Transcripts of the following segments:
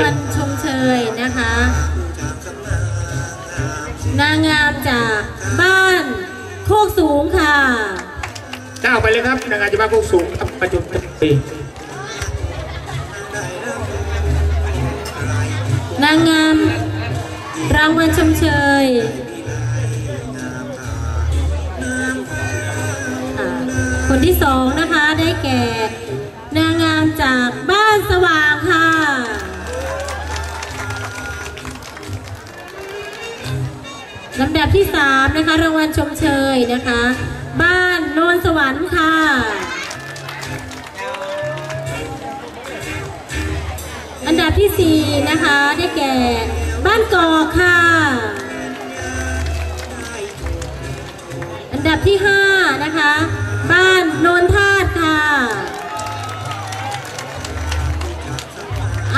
วัลชมเชยนะคะ นางงามจากบ้านโคกสูงค่ะก้าวไปเลยครับนางงามจะมาพวกสูงครับประจุปีนางงามรางวัลชมเชยค่ะคนที่สองนะคะได้แก่ นางงามจาก ลำดับที่สามนะคะ รางวัลชมเชยนะคะ บ้านโนนสวรรค์ค่ะ อันดับที่สี่นะคะ ได้แก่ บ้านกอกค่ะ อันดับที่ห้านะคะ บ้านโนนธาตุค่ะ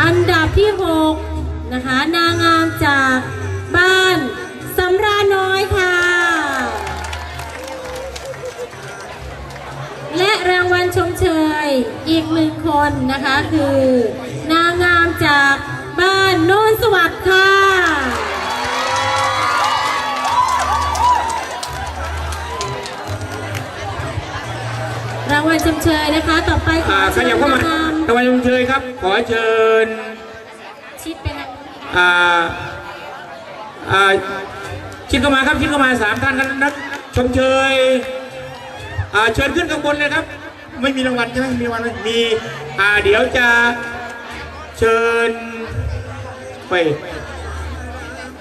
อันดับที่หกนะคะ นางงามจาก อีกหนึ่งคนนะคะคือ นางงามจากบ้านโน้นสวัสดิ์ค่ะ รางวัลชมเชยนะคะต่อไปขออ่าขเชิญยับเข้ามานางงามรางวัลชมเชยครับ ขอเชิญชิดเป็นอ่าอ่าชิดเข้ามาครับชิดเข้ามาสามท่านครับนักชมเชยอ่าเชิญขึ้นข้างบนเลยครับ ไม่มีรางวัลใช่ไหมมีรางวัลไหมมีอ่าเดี๋ยวจะเชิญไป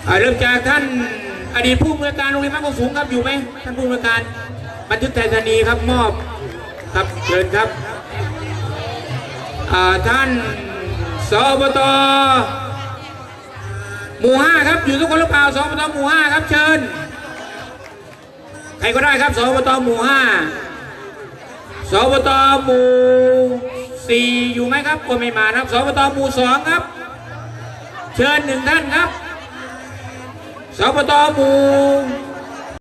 อ่าเริ่มจากท่านอดีตผู้อำนวยการโรงเรียนบ้านโคกสูงครับอยู่ไหมท่านผู้อำนวยการบันทึกไทยธานีครับมอบครับเชิญครับอ่าท่านสอบตหมู่ห้าครับอยู่ทุกคนหรือเปล่าสอบตหมู่ห้าครับเชิญใครก็ได้ครับสอบตหมู่ห้า สอบตหมู่สี่อยู่ไหมครับก็ไม่มาครับสอบตหมู่สองครับ เชิญหนึ่งท่านครับสอบตหมู่